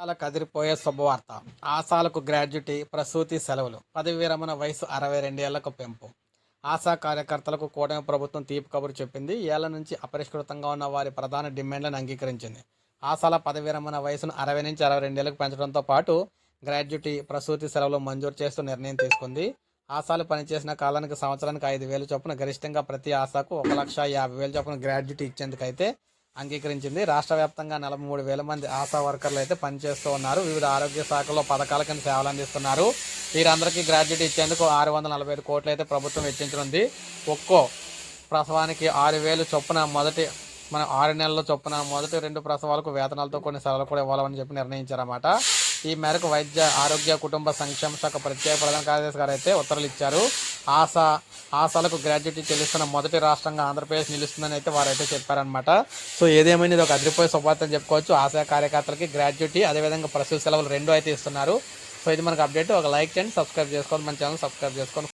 చాలా కదిరిపోయే శుభవార్త. ఆశాలకు గ్రాడ్యుటీ ప్రసూతి సెలవులు. పదవి విరమణ వయసు అరవై రెండేళ్ళకు పెంపు. ఆశా కార్యకర్తలకు కూటమి ప్రభుత్వం తీపి కబురు చెప్పింది. ఏళ్ళ నుంచి అపరిష్కృతంగా ఉన్న వారి ప్రధాన డిమాండ్లను అంగీకరించింది. ఆశాల పదవి విరమణ వయసును అరవై నుంచి అరవై రెండేళ్ళకు పెంచడంతో పాటు గ్రాడ్యుటీ ప్రసూతి సెలవులు మంజూరు చేస్తూ నిర్ణయం తీసుకుంది. ఆశాలు పనిచేసిన కాలానికి సంవత్సరానికి ఐదు వేలు చొప్పున గరిష్టంగా ప్రతి ఆశాకు ఒక లక్ష యాభై వేలు చొప్పున గ్రాడ్యుటీ ఇచ్చేందుకైతే అంగీకరించింది. రాష్ట్ర వ్యాప్తంగా నలభై మూడు వేల మంది ఆశా వర్కర్లు అయితే పనిచేస్తూ ఉన్నారు. వివిధ ఆరోగ్య శాఖల్లో పథకాల కింద సేవలు అందిస్తున్నారు. వీరందరికీ గ్రాడ్యుయేట్ ఇచ్చేందుకు ఆరు వందల నలభై ఐదు కోట్లు అయితే ప్రభుత్వం వెచ్చించనుంది. ఒక్కో ప్రసవానికి ఆరు వేలు చొప్పున మొదటి మన ఆరు నెలల చొప్పున మొదటి రెండు ప్రసవాలకు వేతనాలతో కొన్ని సెలవులు కూడా ఇవ్వాలని చెప్పి నిర్ణయించారన్నమాట. ఈ మేరకు వైద్య ఆరోగ్య కుటుంబ సంక్షేమ శాఖ ప్రత్యేక ప్రధాన కార్యదర్శి గారు అయితే ఉత్తర్వులు ఇచ్చారు. ఆశా ఆశాలకు గ్రాడ్యుయేటీ చెల్లిస్తున్న మొదటి రాష్ట్రంగా ఆంధ్రప్రదేశ్ నిలుస్తుందని అయితే వారు అయితే చెప్పారనమాట సో ఏదేమైనా ఇది ఒక అదిరిపోయే శుభార్త అని చెప్పుకోవచ్చు. ఆశా కార్యకర్తలకి గ్రాడ్యుయేటీ అదేవిధంగా ప్రసూతి సెలవులు రెండు అయితే ఇస్తున్నారు. సో ఇది మనకు అప్డేట్. ఒక లైక్ చేయండి సబ్స్క్రైబ్ చేసుకోండి మన ఛానల్ సబ్స్క్రైబ్ చేసుకోండి.